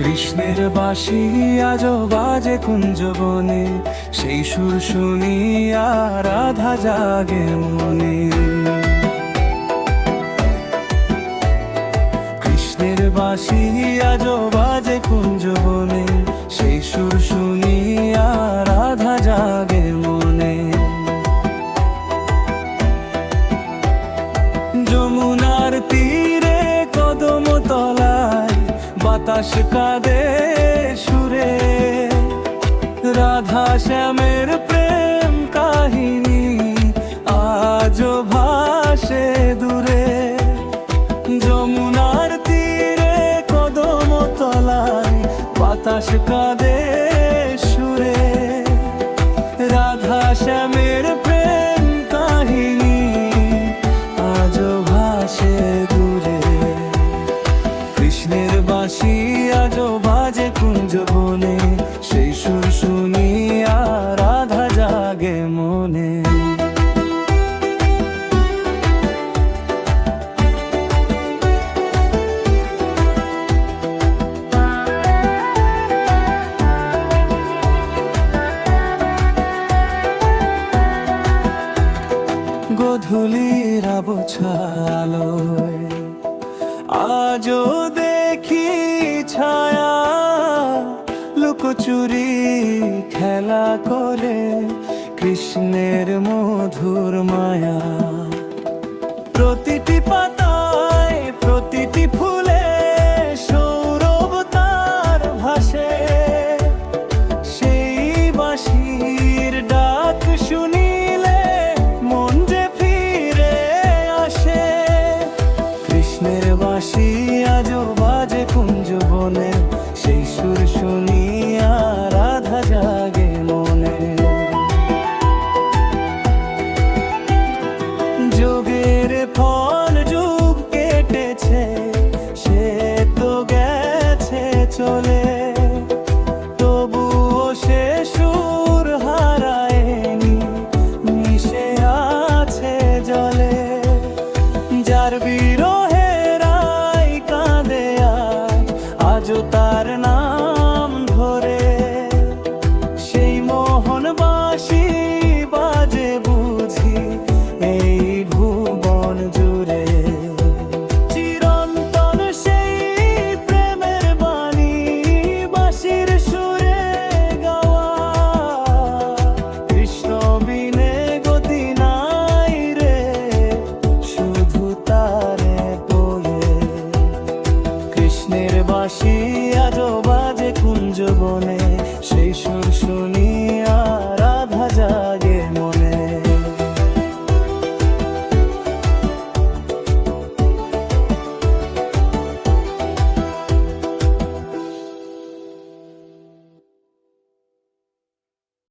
কৃষ্ণের বাঁশি আজ বাজে কুঞ্জবনে সেই সুর শুনিয়া রাধা জাগে মনে। কৃষ্ণের বাঁশি আজও বাতাস কাঁদে সুরে। রাধা শ্যামের প্রেম কাহিনী আজও ভাসে দূরে। যমুনার তীরে কদম তলায় বাতাস কাঁদে সুরে। রাধা শ্যামের বাঁশি আজও বাজে কুঞ্জ বনে। সেই সুর শুনিয়া রাধা জাগে মনে। গধূলির আবছালোয় আজও দেখি ছায়া লুকোচুরি খেলা করে কৃষ্ণের মধুর মায়া। প্রতিটি পাতায় যার বিরহেরাই কৃষ্ণের আজ বাজে কুঞ্জ বনে সেই সুর শুনিয়া